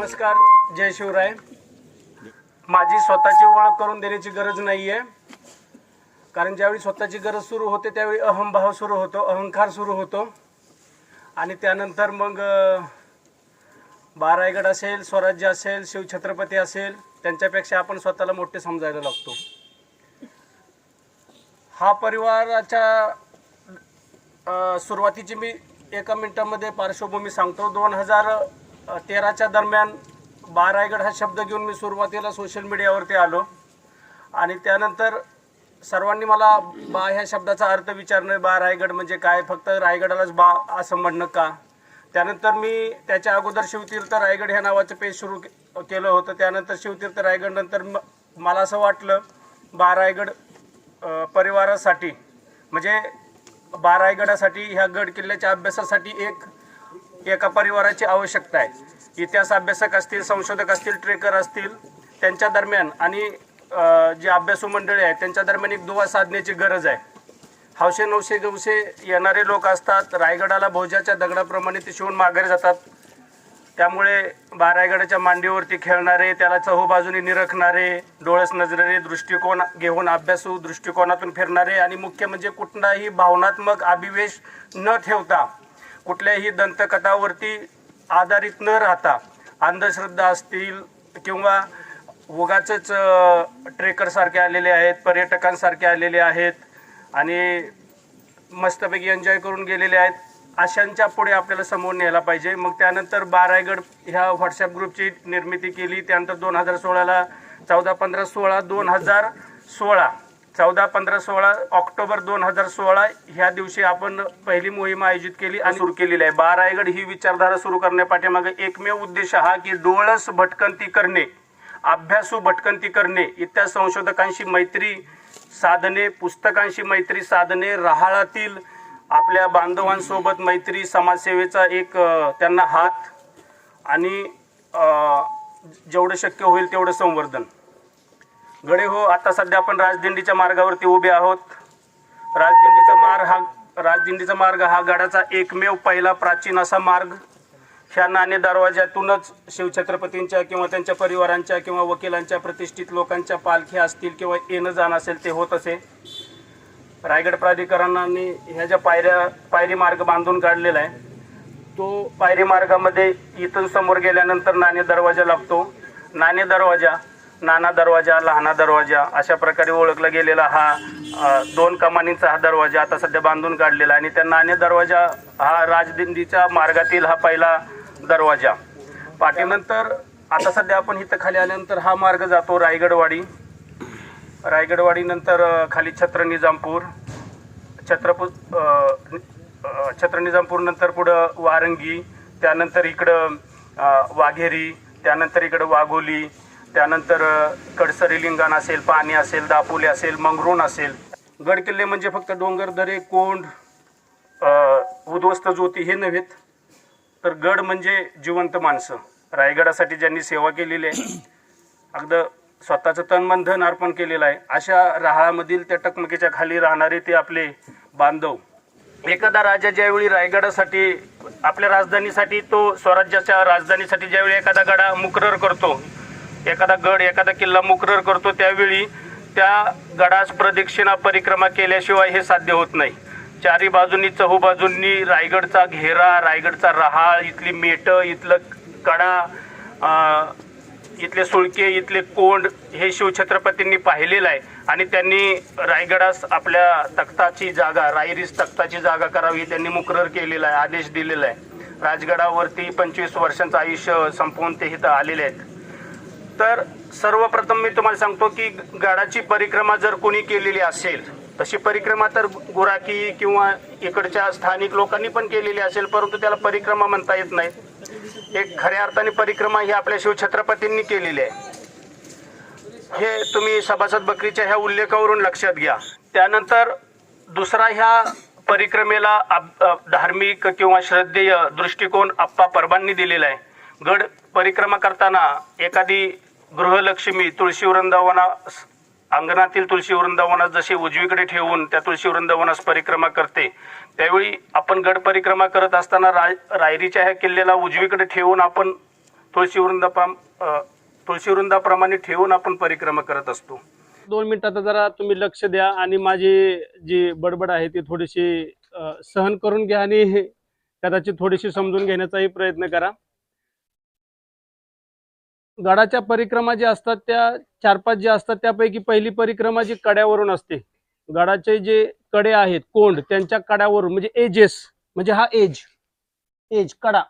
नमस्कार जय शिवराय. माझी स्वतःची ओळख करून देण्याची गरज नाही आहे कारण ज्यावेळी स्वतःची गरज सुरू होते त्यावेळी अहमभाव सुरू होतो अहंकार सुरू होतो. आणि त्यानंतर मग बारायगड असेल स्वराज्य असेल शिवछत्रपती असेल त्यांच्यापेक्षा आपण स्वतःला मोठे समजायला लागतो. हा परिवाराच्या सुरुवातीची मी एका मिनिटामध्ये पार्श्वभूमी सांगतो. दोन हजार तेराच्या दरम्यान बारायगड हा शब्द घेऊन मी सुरुवातीला सोशल मीडियावरती आलो. आणि त्यानंतर सर्वांनी मला बा ह्या शब्दाचा अर्थ विचारणं बा रायगड म्हणजे काय? फक्त रायगडालाच बा असं म्हणणं का? त्यानंतर मी त्याच्या अगोदर शिवतीर्थ रायगड ह्या नावाचं पेज सुरू केलं होतं. त्यानंतर शिवतीर्थ रायगड नंतर म- मला असं वाटलं बा रायगड परिवारासाठी म्हणजे बा रायगडासाठी ह्या गड किल्ल्याच्या अभ्यासासाठी एक एका परिवाराची आवश्यकता आहे. इतिहास अभ्यासक असतील संशोधक असतील ट्रेकर असतील त्यांच्या दरम्यान आणि जे अभ्यासू मंडळी आहेत त्यांच्या दरम्यान एक दुवा साधण्याची गरज आहे. हौशे नवशे गवसे येणारे लोक असतात. रायगडाला भोजाच्या दगडाप्रमाणे ते शिवून माघारी जातात. त्यामुळे बारायगडाच्या मांडीवरती खेळणारे त्याला चहूबाजूने निरखणारे डोळस नजरेरे दृष्टिकोन घेऊन अभ्यासू दृष्टिकोनातून फिरणारे आणि मुख्य म्हणजे कुठलाही भावनात्मक अभिवेश न ठेवता कुठल्याही दंतकथावरती आधारित न राहता अंधश्रद्धा असतील किंवा उगाच ट्रेकरसारखे आलेले आहेत पर्यटकांसारखे आलेले आहेत आणि मस्तपैकी एन्जॉय करून गेलेले आहेत अशांच्या पुढे आपल्याला समोर न्यायला पाहिजे. मग त्यानंतर बारायगड ह्या व्हॉट्सअप ग्रुपची निर्मिती केली. त्यानंतर दोन हजार सोळाला चौदा पंधरा सोळा दोन हजार सोळा चौदा पंधरा सोळा ऑक्टोबर दोन हजार सोळा ह्या दिवशी आपण पहिली मोहीम आयोजित केली आणि सुरू केलेली आहे. बारायगड ही विचारधारा सुरू करण्यापाठीमागे एकमेव उद्देश हा की डोळस भटकंती करणे अभ्यासू भटकंती करणे. इत्यादी संशोधकांशी मैत्री साधने पुस्तकांशी मैत्री साधने राहाळातील आपल्या बांधवांसोबत मैत्री समाजसेवेचा एक त्यांना हात आणि जेवढं शक्य होईल तेवढं संवर्धन. गडे हो आता सध्या आपण राजदिंडीच्या मार्गावरती उभे आहोत. राजदिंडीचा मार्ग हा राजदिंडीचा मार्ग हा गडाचा एकमेव पहिला प्राचीन असा मार्ग. ह्या नाणे दरवाज्यातूनच शिवछत्रपतींच्या किंवा त्यांच्या परिवारांच्या किंवा वकिलांच्या प्रतिष्ठित लोकांच्या पालख्या असतील किंवा येणं जाणं असेल ते होत असे. रायगड प्राधिकरणाने ह्या ज्या पायऱ्या पायरी मार्ग बांधून काढलेला आहे तो पायरी मार्गामध्ये इथून समोर गेल्यानंतर नाणे दरवाजा लागतो. नाणे दरवाजा नाना दरवाजा लहाना दरवाजा अशा प्रकारे ओळखला गेलेला हा दोन कमानींचा हा दरवाजा आता सध्या बांधून काढलेला आणि त्या नाणे दरवाजा हा राजदिंडीच्या मार्गातील हा पहिला दरवाजा. पाठीनंतर आता सध्या आपण इथं खाली आल्यानंतर हा मार्ग जातो रायगडवाडी. रायगडवाडीनंतर खाली छत्र निजामपूर. छत्रपूर छत्र निजामपूर नंतर पुढं वारंगी त्यानंतर इकडं वाघेरी त्यानंतर इकडं वाघोली त्यानंतर कडसरी लिंगाण असेल पाणी असेल दापोली असेल मंगरूण असेल. गड किल्ले म्हणजे फक्त डोंगर दरे कोंड उद्ध्वस्त ज्योती हे नव्हेत. तर गड म्हणजे जिवंत माणसं. रायगडासाठी ज्यांनी सेवा केलेली आहे अगद स्वतःचं तन मन धन अर्पण केलेलं आहे अशा राहाळामधील त्या टकमकीच्या खाली राहणारे ते आपले बांधव. एखादा राजा ज्यावेळी रायगडासाठी आपल्या राजधानीसाठी तो स्वराज्याच्या राजधानीसाठी ज्यावेळी एखादा गडा मुकरर करतो एखादा गड एखादा किल्ला मुकरर करतो त्यावेळी त्या गडास प्रदक्षिणा परिक्रमा केल्याशिवाय हे साध्य होत नाही. चारी बाजूंनी चहूबाजूंनी रायगडचा घेरा रायगडचा रहाळ इथली मेटं इथलं कडा इथले सुळके इथले कोंड हे शिवछत्रपतींनी पाहिलेलं आहे. आणि त्यांनी रायगडास आपल्या तख्ताची जागा रायरीस तख्ताची जागा करावी त्यांनी मुकरर केलेला आहे आदेश दिलेला आहे. राजगडावरती पंचवीस वर्षांचं आयुष्य संपवून ते इथं आलेले आहेत. तर सर्वप्रथम मी तुम्हाला सांगतो की गडाची परिक्रमा जर कोणी केलेली असेल तशी परिक्रमा तर गुराकी किंवा इकडच्या स्थानिक लोकांनी पण केलेली असेल परंतु त्याला परिक्रमा म्हणता येत नाही. एक खऱ्या अर्थाने परिक्रमा ही आपल्या शिवछत्रपतींनी केलेली आहे. हे तुम्ही सभासद बकरीच्या ह्या उल्लेखावरून लक्षात घ्या. त्यानंतर दुसरा ह्या परिक्रमेला अब- धार्मिक किंवा श्रद्धेय दृष्टिकोन आप्पा परबांनी दिलेला आहे. गड परिक्रमा करताना एखादी गृहलक्ष्मी तुळशी वृंदावनास अंगणातील तुळशी वृंदावनास जशी उजवीकडे ठेवून त्या तुळशी वृंदावनास परिक्रमा करते त्यावेळी आपण गड परिक्रमा करत असताना राय रायरीच्या ह्या किल्ल्याला उजवीकडे ठेवून आपण तुळशीवृंदा तुळशीवृंदाप्रमाणे ठेवून आपण परिक्रमा करत असतो. दोन मिनिटात जरा तुम्ही लक्ष द्या आणि माझी जी बडबड आहे ती थोडीशी सहन करून घ्या आणि कदाचित थोडीशी समजून घेण्याचाही प्रयत्न करा. गडाच्या परिक्रमा ज्या असतात त्या चार पाच ज्या असतात त्यापैकी पहिली परिक्रमा जी कड्यावरून असते. गडाचे जे कडे आहेत कोंड त्यांच्या कड्यावरून म्हणजे एजेस म्हणजे हा एज एज कडा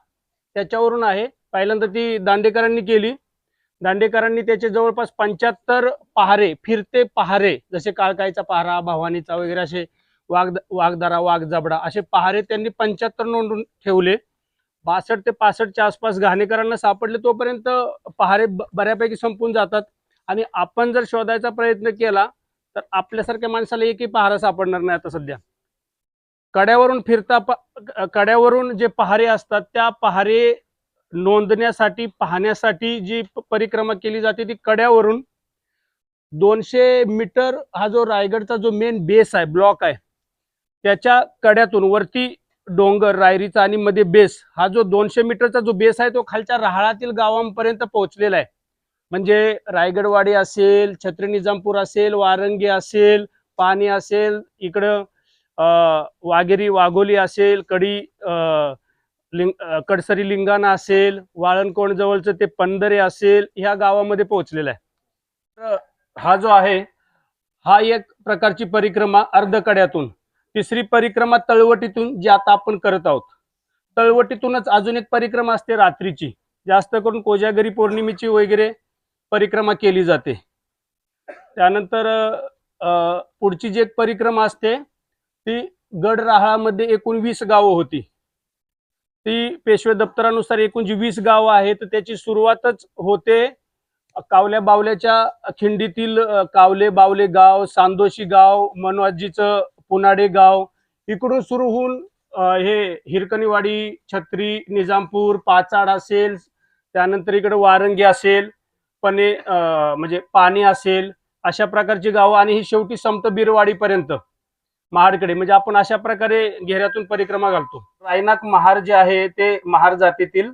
त्याच्यावरून आहे. पहिल्यांदा ती दांडेकरांनी केली. दांडेकरांनी त्याचे जवळपास पंच्याहत्तर पहारे फिरते पहारे जसे काळकाईचा पहारा भवानीचा वगैरे असे वाघ वाघदारा वाघ जबडा असे पहारे त्यांनी पंच्याहत्तर नोंदून ठेवले. बासष्ट ते पासष्टच्या आसपास घाणेकरांना सापडले तोपर्यंत पहारे बऱ्यापैकी संपून जातात. आणि आपण जर शोधायचा प्रयत्न केला तर आपल्यासारख्या माणसाला एकही पहारा सापडणार नाही आता सध्या. कड्यावरून फिरता कड्यावरून जे पहारे असतात त्या पहारे नोंदण्यासाठी पाहण्यासाठी जी परिक्रमा केली जाते ती कड्यावरून दोनशे मीटर हा जो रायगडचा जो मेन बेस आहे ब्लॉक आहे त्याच्या कड्यातून वरती डोंगर रायरीचा आणि मध्ये बेस हा जो दोनशे मीटरचा जो बेस आहे तो खालच्या राहाळातील गावांपर्यंत पोहोचलेला आहे. म्हणजे रायगडवाडी असेल छत्री निजामपूर असेल वारंगी असेल पाणी असेल इकडं वाघेरी वाघोली असेल कडी लिंग कडसरी लिंगाणा असेल वाळणकोण जवळचं ते पंधरे असेल ह्या गावामध्ये पोहोचलेला आहे. हा जो आहे हा एक प्रकारची परिक्रमा अर्धकड्यातून. तिसरी परिक्रमा तळवटीतून जी आता आपण करत आहोत. तळवटीतूनच अजून एक परिक्रमा असते रात्रीची. जास्त करून कोजागरी पौर्णिमेची वगैरे परिक्रमा केली जाते. त्यानंतर अं, पुढची जी एक परिक्रमा असते ती गड राहाळामध्ये एकूण वीस गावं होती. ती पेशवे दप्तरानुसार एकूण जी वीस गावं आहेत त्याची सुरुवातच होते कावल्या बावल्याच्या खिंडीतील कावले बावले गाव सांदोशी गाव मनोजीचं पुनाडे गाव. इकडून सुरू होऊन हे हिरकणीवाडी छत्री निजामपूर पाचाड असेल त्यानंतर इकडे वारंगी असेल पणे म्हणजे पाणी असेल अशा प्रकारची गावं आणि ही शेवटी संत बिरवाडीपर्यंत महाडकडे. म्हणजे आपण अशा प्रकारे घेऱ्यातून परिक्रमा घालतो. रायनाक महार जे आहे ते महार जातीतील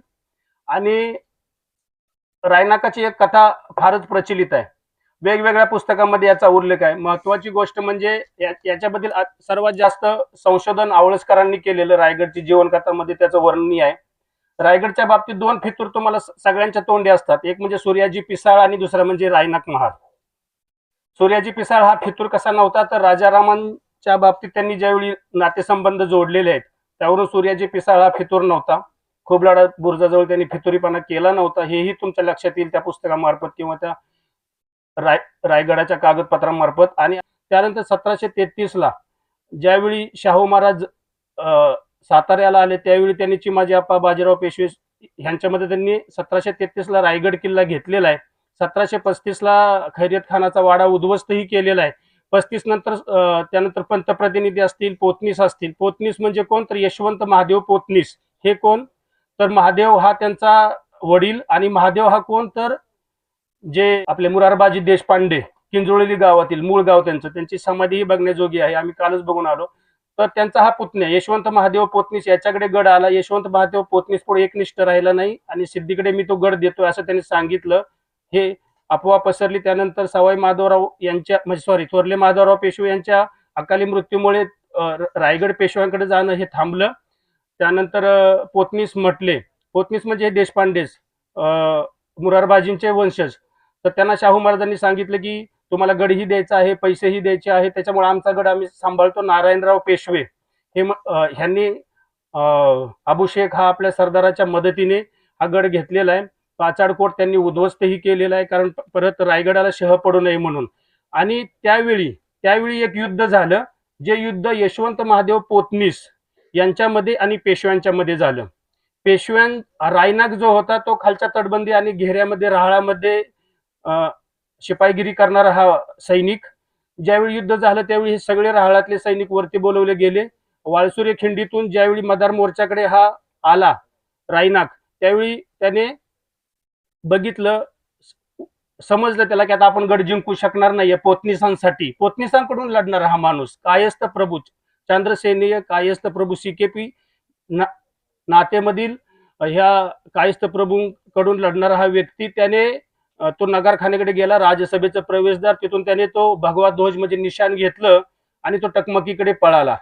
आणि रायनाकाची एक कथा फारच प्रचलित आहे. वेगवेगळ्या पुस्तकामध्ये याचा उल्लेख आहे. महत्वाची गोष्ट म्हणजे याच्याबद्दल सर्वात जास्त संशोधन आवळसकरांनी केलेलं रायगडची जीवनकथामध्ये त्याचं वर्णनी आहे. रायगडच्या बाबतीत दोन फितूर तुम्हाला सगळ्यांच्या तोंडी असतात. एक म्हणजे सूर्याजी पिसाळ आणि दुसरा म्हणजे रायनाक महार सूर्याजी पिसाळ हा फितूर कसा नव्हता तर राजारामांच्या बाबतीत त्यांनी ज्यावेळी नातेसंबंध जोडलेले आहेत त्यावरून सूर्याजी पिसाळ हा फितूर नव्हता. खूप खोबलाडा बुर्जाजवळ त्यांनी फितुरीपणा केला नव्हता. हेही तुमच्या लक्षात येईल त्या पुस्तकामार्फत किंवा त्या राय रायगडाच्या कागदपत्रांमार्फत आणि त्यानंतर सतराशे तेहतीस ला ज्यावेळी शाहू महाराज साताऱ्याला आले त्यावेळी त्यांनी चिमाजी आप्पा बाजीराव पेशवे ह्यांच्यामध्ये त्यांनी सतराशे तेहतीस ला रायगड किल्ला घेतलेला आहे. सतराशे पस्तीस ला खैरियत खानाचा वाडा उद्ध्वस्तही केलेला आहे. पस्तीस नंतर त्यानंतर पंतप्रतिनिधी असतील पोतनीस असतील. पोतनीस म्हणजे कोण? तर यशवंत महादेव पोतनीस. हे कोण? तर महादेव हा त्यांचा वडील आणि महादेव हा कोण? तर जे आपले मुरारबाजी देशपांडे किंजोळी गावातील मूळ गाव त्यांचं त्यांची समाधीही बघण्याजोगी आहे. आम्ही कालच बघून आलो. तर त्यांचा हा पुतण्या यशवंत महादेव पोतनीस याच्याकडे गड आला. यशवंत महादेव पोतनीस पुढे एकनिष्ठ राहिला नाही आणि सिद्धीकडे मी तो गड देतोय असं त्यांनी सांगितलं. हे अफवा पसरली. त्यानंतर सवाई माधवराव यांच्या म्हणजे सॉरी थोरले माधवराव पेशवे यांच्या अकाली मृत्यूमुळे रायगड पेशव्यांकडे जाणं हे थांबलं. त्यानंतर पोतनीस म्हटले. पोतनीस म्हणजे हे देशपांडेच. अं, मुरारबाजींचे वंशज. तर त्यांना शाहू महाराजांनी सांगितलं की तुम्हाला गडही द्यायचा आहे पैसेही द्यायचे आहे. त्याच्यामुळे आमचा गड आम्ही सांभाळतो. नारायणराव पेशवे हे ह्यांनी अभिषेक हा आपल्या सरदाराच्या मदतीने हा गड घेतलेला आहे. पाचाडकोट त्यांनी उद्ध्वस्तही केलेला आहे कारण परत रायगडाला शह पडू नये म्हणून. आणि त्यावेळी त्यावेळी एक युद्ध झालं जे युद्ध यशवंत महादेव पोतनीस यांच्यामध्ये आणि पेशव्यांच्या मध्ये झालं. पेशव्यां रायनाग जो होता तो खालच्या तटबंदी आणि घेऱ्यामध्ये राहाळामध्ये शिपाईगिरी करणारा हा सैनिक ज्यावेळी युद्ध झालं त्यावेळी हे सगळे राहाळातले सैनिक वरती बोलवले गेले. वाळसुरे खिंडीतून ज्यावेळी मदार मोर्चाकडे हा आला रायनाक त्यावेळी त्याने बघितलं समजलं त्याला की आता आपण गड जिंकू शकणार नाहीये पोतनिसांसाठी. पोतनिसांकडून लढणारा हा माणूस कायस्थ प्रभू चंद्रसेनीय कायस्थ प्रभू सीकेपी ना नातेमधील ह्या कायस्थ प्रभूंकडून लढणारा हा व्यक्ती त्याने तो नगरखान्याकडे गेला राज्यसभेचा प्रवेशद्वार तिथून त्याने तो भगवा ध्वज म्हणजे निशाण घेतलं आणि तो टकमकीकडे पळाला.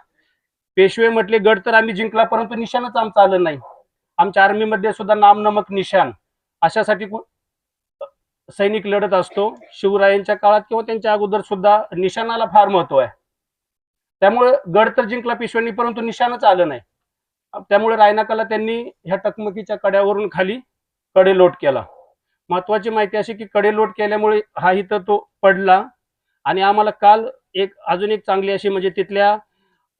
पेशवे म्हटले गड तर आम्ही जिंकला परंतु निशाणच आमचं आलं नाही. आमच्या आर्मीमध्ये सुद्धा नाम नमक निशाण. अशासाठी सैनिक लढत असतो. शिवरायांच्या काळात किंवा त्यांच्या अगोदर सुद्धा निशाणाला फार महत्त्व आहे. त्यामुळे गड तर जिंकला पेशव्यांनी परंतु निशाणच आलं नाही. त्यामुळे रायनाकाला त्यांनी ह्या टकमकीच्या कड्यावरून खाली कडेलोट केला. महत्वाची माहिती अशी की कडेलोट केल्यामुळे हा इथं तो पडला. आणि आम्हाला काल एक अजून एक चांगली अशी म्हणजे तिथल्या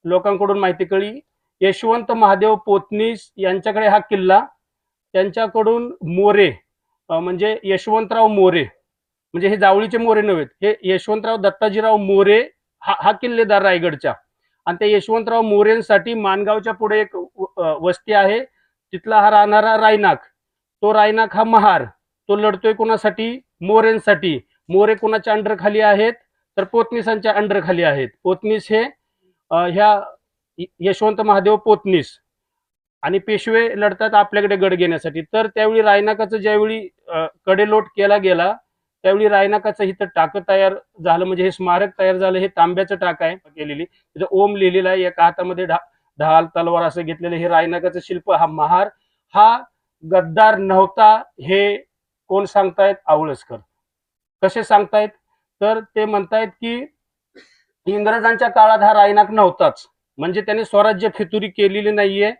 लोकांकडून माहिती कळली. यशवंत महादेव पोतनीस यांच्याकडे हा किल्ला त्यांच्याकडून मोरे म्हणजे यशवंतराव मोरे म्हणजे हे जावळीचे मोरे नव्हेत हे यशवंतराव दत्ताजीराव मोरे हा हा किल्लेदार रायगडच्या. आणि त्या यशवंतराव मोरेंसाठी मानगावच्या पुढे एक वस्ती आहे. तिथला हा राहणारा रायनाक तो रायनाक हा महार तो लढतोय कोणासाठी? मोरेंसाठी. मोरे कोणाच्या अंडर खाली आहेत? तर पोतनीसांच्या अंडर खाली आहेत. पोतनीस हे ह्या यशवंत महादेव पोतनीस. आणि पेशवे लढतात आपल्याकडे गड घेण्यासाठी. तर त्यावेळी रायनाकाचं ज्यावेळी कडेलोट केला गेला त्यावेळी रायनाकाचं इथं टाकं तयार झालं. म्हणजे हे स्मारक तयार झालं. हे तांब्याचं टाक आहे. केलेली. तिथं ओम लिहिलेलं आहे. एका हातामध्ये ढा ढाल तलवार असं घेतलेलं हे रायनाकाचं शिल्प हा महार. हा गद्दार नव्हता हे कोण सांगतायत? आवळसकर. कसे सांगतायत? तर ते म्हणतायत की इंग्रजांच्या काळात हा रायनाक नव्हताच. म्हणजे त्याने स्वराज्य फितुरी केलेली नाहीये.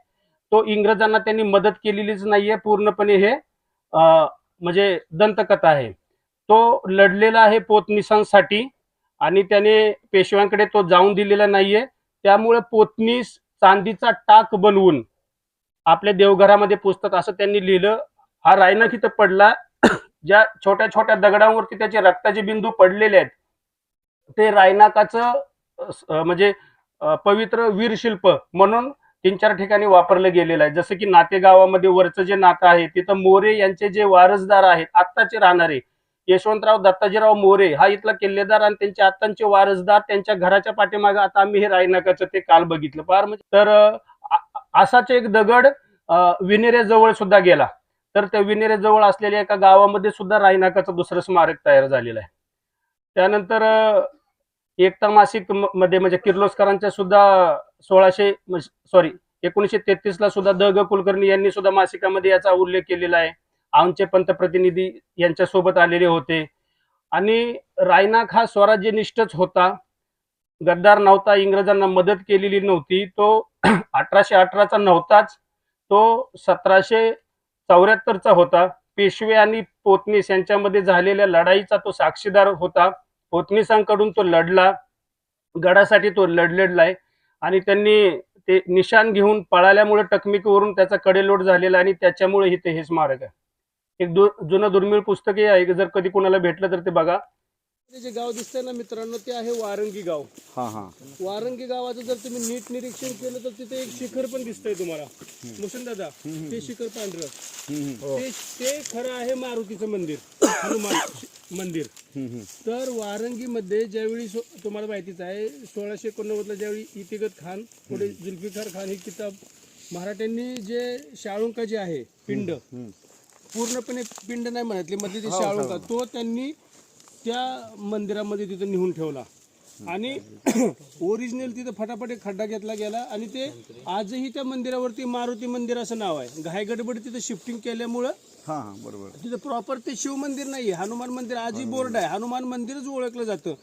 तो इंग्रजांना त्यांनी मदत केलेलीच नाहीये. पूर्णपणे हे अं, म्हणजे दंतकथा आहे. तो लढलेला आहे पोतनिसांसाठी आणि त्याने पेशव्यांकडे तो जाऊन दिलेला नाहीये. त्यामुळे पोतनीस चांदीचा टाक बनवून आपल्या देवघरामध्ये पुस्तक असं त्यांनी लिहिलं. हा रायनाक इथं पडला. ज्या छोट्या छोट्या दगडांवरती त्याचे रक्ताचे बिंदू पडलेले आहेत ते रायनाकाचं म्हणजे पवित्र वीरशिल्प म्हणून तीन चार ठिकाणी वापरलं गेलेलं आहे. जसं की नातेगावामध्ये वरचं जे नातं आहे तिथं मोरे यांचे जे वारसदार आहेत आत्ताचे राहणारे यशवंतराव दत्ताजीराव मोरे हा इथला किल्लेदार आणि त्यांचे आत्तांचे वारसदार त्यांच्या घराच्या पाठीमागे आता आम्ही हे रायनाकाचं ते काल बघितलं. फार म्हणजे तर असाच एक दगड अ, विनेऱ्याजवळ सुद्धा गेला. तर त्या विनेरेजवळ असलेल्या एका गावामध्ये सुद्धा रायनाकाचं दुसरं स्मारक तयार झालेलं आहे. त्यानंतर एकता मासिक म- मध्ये म्हणजे किर्लोस्करांच्या सुद्धा सोळाशे सॉरी एकोणीशे तेहतीस ला सुद्धा द ग कुलकर्णी यांनी सुद्धा मासिकामध्ये याचा उल्लेख केलेला आहे. आमचे पंतप्रतिनिधी यांच्या सोबत आलेले होते. आणि रायनाक हा स्वराज्यनिष्ठच होता. गद्दार नव्हता इंग्रजांना मदत केलेली नव्हती. तो अठराशे अठराचा नव्हताच. तो सतराशे चौऱ्याहत्तरचा होता. पेशवे आणि पोतनीस यांच्यामध्ये झालेल्या लढाईचा तो साक्षीदार होता. पोतनीसांकडून तो लढला. गडासाठी तो लढलेलाय. आणि त्यांनी ते निशाण घेऊन पळाल्यामुळे टकमिकीवरून त्याचा कडेलोट झालेला आणि त्याच्यामुळे इथे हे स्मारक आहे. एक दु जुनं दुर्मिळ पुस्तकही आहे. जर कधी कोणाला भेटलं तर ते बघा. ते जे गाव दिसतंय ना मित्रांनो ते आहे वारंगी गाव. हा हा. वारंगी गावाचं जर तुम्ही नीट निरीक्षण केलं तर तिथे एक शिखर पण दिसतंय तुम्हाला. मुसन दादा ते शिखर पांढरं. ते ते खरं आहे मारुतीचं मंदिर हनुमान मंदिर. तर वारंगीमध्ये ज्यावेळी तुम्हाला माहितीच आहे सोळाशे एकोणनव्वदला ज्यावेळी इतिगत खान पुढे जुल्फिकार खान ही किताब मराठ्यांनी जे शाळुंका जे आहे पिंड पूर्णपणे पिंड नाही म्हणतले मध्ये ते शाळुंका तो त्यांनी त्या मंदिरामध्ये तिथं नेऊन ठेवला. आणि ओरिजिनल तिथं फटाफट एक खड्डा घेतला गेला आणि ते आजही त्या मंदिरावरती मारुती मंदिर असं नाव आहे. घायगडबड तिथं शिफ्टिंग केल्यामुळं हा हा बरोबर. तिथं प्रॉपर ते शिव मंदिर नाहीये. हनुमान मंदिर आजही बोर्ड आहे. हनुमान मंदिरच ओळखलं जातं.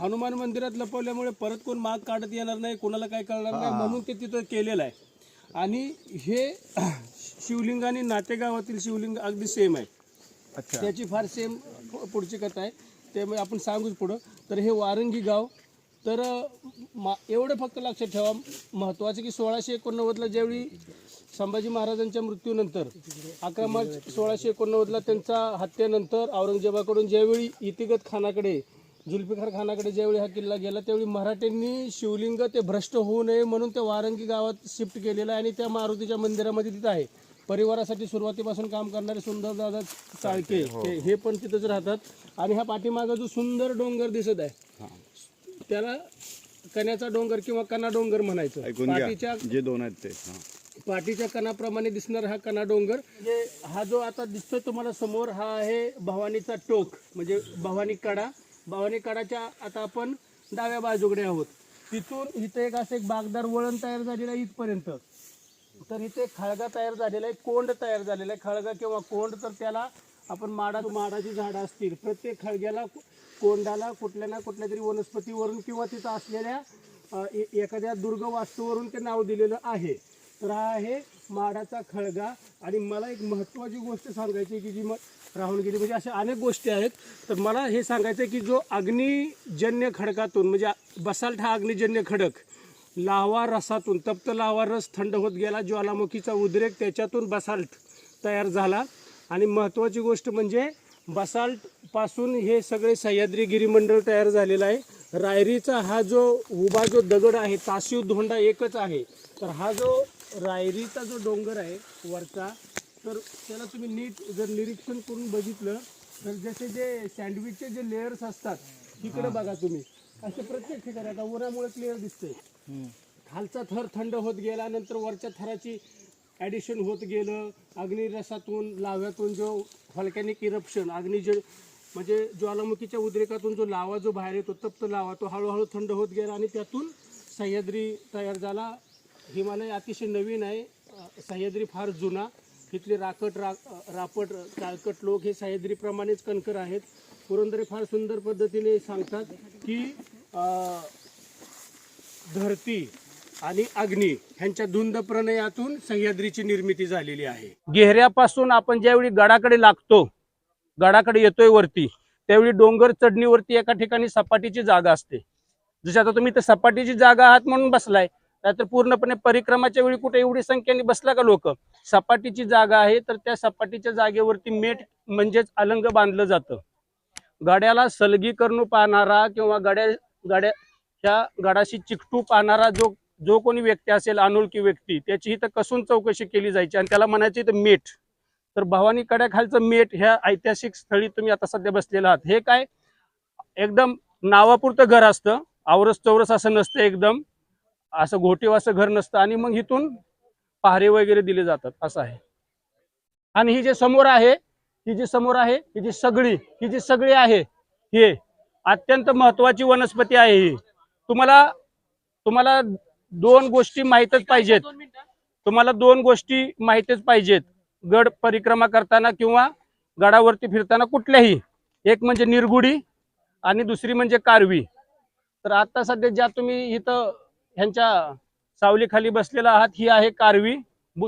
हनुमान मंदिरात लपवल्यामुळे परत कोण माग काढत येणार नाही कोणाला काय कळणार नाही म्हणून ते तिथं केलेलं आहे. आणि हे शिवलिंग आणि नातेगावातील शिवलिंग अगदी सेम आहे. त्याची फार सेम पुढची कथा आहे. ते आपण सांगूच पुढं. तर हे वारंगी गाव. तर मा एवढं फक्त लक्षात ठेवा. महत्त्वाचं की सोळाशे एकोणनव्वदला ज्यावेळी संभाजी महाराजांच्या मृत्यूनंतर अकरा मार्च सोळाशे एकोणनव्वदला त्यांचा हत्येनंतर औरंगजेबाकडून ज्यावेळी इतिगत खानाकडे जुल्फिकार खानाकडे ज्यावेळी हा किल्ला गेला त्यावेळी मराठ्यांनी शिवलिंग ते भ्रष्ट होऊ नये म्हणून त्या वारंगी गावात शिफ्ट केलेलं आहे आणि त्या मारुतीच्या मंदिरामध्ये तिथं आहे. परिवारासाठी सुरुवातीपासून काम करणारे सुंदरदादा चाळके हे- हे पण तिथंच राहतात. आणि हा पाठीमागा जो सुंदर डोंगर दिसत आहे त्याला कण्याचा डोंगर किंवा कना डोंगर म्हणायचं. ऐकून पाठीच्या जे दोन आहेत ते हा. पाठीच्या कणाप्रमाणे दिसणार हा कणा डोंगर. म्हणजे हा जो आता दिसतोय तुम्हाला समोर हा आहे भवानीचा टोक म्हणजे भवानी कडा. भवानी कडाच्या आता आपण डाव्या बाजूकडे आहोत. तिथून इथे एक असं एक बागदार वळण तयार झालेलं आहे इथपर्यंत. तर इथे खळगा तयार झालेला आहे कोंड तयार झालेला आहे. खळगा किंवा कोंड तर त्याला आपण माडा माडाची झाडं असतील. प्रत्येक खळग्याला कोंडाला कुठल्या ना कुठल्या तरी वनस्पतीवरून किंवा तिथं असलेल्या ए- एखाद्या दुर्ग वास्तूवरून ते नाव दिलेलं आहे. तर हा आहे माडाचा खळगा. आणि मला एक महत्त्वाची गोष्ट सांगायची की जी मग राहून गेली म्हणजे अशा अनेक गोष्टी आहेत. तर मला हे सांगायचं आहे की जो अग्निजन्य खडकातून म्हणजे बसाल्ट हा अग्निजन्य खडक लावा रसातून तप्त लावा रस थंड होत गेला ज्वालामुखीचा उद्रेक त्याच्यातून बसाल्ट तयार झाला. आणि महत्त्वाची गोष्ट म्हणजे बसाल्टपासून हे सगळे सह्याद्री गिरिमंडळ तयार झालेलं आहे. रायरीचा हा जो उभा जो दगड आहे ताशीव धोंडा एकच आहे. तर हा जो रायरीचा जो डोंगर आहे वरचा तर त्याला तुम्ही नीट जर निरीक्षण करून बघितलं तर जसे जे सँडविचचे जे लेयर्स असतात इकडे बघा तुम्ही. असे प्रत्येक ठिकाणी आता उन्हामुळे क्लिअर दिसतंय. खालचा थर थंड होत गेला नंतर वरच्या थराची ॲडिशन होत गेलं. अग्निरसातून लाव्यातून जो व्हॉल्कॅनिक इरप्शन अग्नि जे म्हणजे ज्वालामुखीच्या उद्रेकातून जो लावा जो बाहेर येतो तप्त लावा तो हळूहळू थंड होत गेला आणि त्यातून सह्याद्री तयार झाला. हिमालय अतिशय नवीन आहे. सह्याद्री फार जुना. तिथले राकट रा रापट काळकट लोक हे सह्याद्रीप्रमाणेच कणकर आहेत. पुरंदरे फार सुंदर पद्धतीने सांगतात की धरती आणि अग्नी ह्यांच्या धुंद प्रणयातून सह्याद्रीची निर्मिती झालेली आहे. गेहऱ्यापासून आपण ज्यावेळी गडाकडे लागतो गडाकडे येतोय वरती त्यावेळी डोंगर चढणीवरती एका ठिकाणी सपाटीची जागा असते. जशी आता तुम्ही तर सपाटीची जागा आहात म्हणून बसलाय नाहीतर पूर्णपणे परिक्रमाच्या वेळी कुठे एवढी संख्येने बसला का लोक? सपाटीची जागा आहे तर त्या सपाटीच्या जागेवरती मेट म्हणजेच अलंग बांधलं जातं. गड्याला सलगी करणू पाहणारा किंवा गड्या गाड्या त्या गडाशी चिकटू पाहणारा जो जो कोणी व्यक्ती असेल अनोळखी व्यक्ती त्याची इथं कसून चौकशी केली जायची आणि त्याला म्हणायचे तर मेट. तर भवानी कड्याखालचं मेट ह्या ऐतिहासिक स्थळी तुम्ही आता सध्या बसलेला आहात. हे काय? एकदम नावापुरतं घर असतं. आवरस चौरस असं नसतं एकदम. असं घोटीव असं घर नसतं आणि मग इथून पहारे वगैरे दिले जातात. असं आहे. आणि ही जे समोर आहे ही जी समोर आहे ही जी सगळी ही जी सगळी आहे हे अत्यंत महत्वाची वनस्पती आहे ही. तुम्हाला तुम्हाला दोन गोष्टी माहीतच पाहिजेत. तुम्हाला दोन गोष्टी माहितीच पाहिजेत. गड परिक्रमा करताना किंवा गडावरती फिरताना कुठल्याही. एक म्हणजे निरगुडी आणि दुसरी म्हणजे कारवी. तर आता सध्या ज्या तुम्ही इथं ह्यांच्या सावलीखाली बसलेला आहात ही आहे कारवी.